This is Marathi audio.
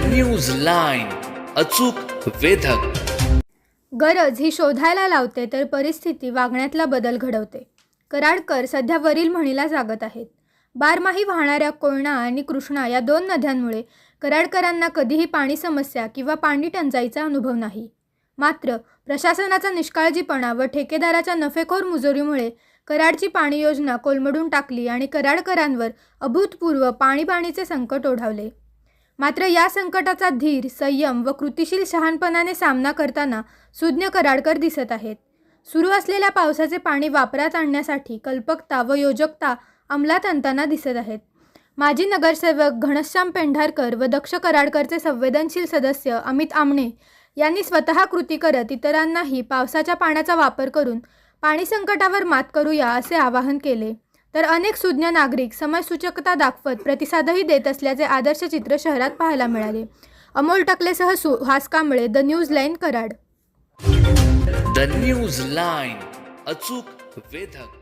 न्यूज लाईन अचूक वेधक. गरज ही शोधायला लावते तर परिस्थिती वागण्यातला बदल घडवते. कराडकर सध्या वरील म्हणीला जागत आहेत. बारमाही वाहणाऱ्या कोयना आणि कृष्णा या दोन नद्यांमुळे कराडकरांना कधीही पाणी समस्या किंवा पाणी टंचाईचा अनुभव नाही. मात्र प्रशासनाचा निष्काळजीपणा व ठेकेदाराच्या नफेखोर मुजोरीमुळे कराडची पाणी योजना कोलमडून टाकली आणि कराडकरांवर अभूतपूर्व पाणीपाणीचे संकट ओढावले. मात्र या संकटाचा धीर संयम व कृतिशील शहाणपणाने सामना करताना सुज्ञ कराडकर दिसत आहेत. सुरू असलेल्या पावसाचे पाणी वापरात आणण्यासाठी कल्पकता व योजकता अंमलात आणताना दिसत आहेत. माजी नगरसेवक घनश्याम पेंढारकर व दक्ष कराडकरचे संवेदनशील सदस्य अमित आमणे यांनी स्वतः कृती करत इतरांनाही पावसाच्या पाण्याचा वापर करून पाणी संकटावर मात करूया असे आवाहन केले. तर अनेक सुज्ञ नागरिक समयसूचकता दाखवत प्रतिसादही देत असल्याचे आदर्श चित्र शहरात पाहायला मिळाले. Amol टकलेसह Suhas Kamble the news line Karad. The news line अचूक वेधक.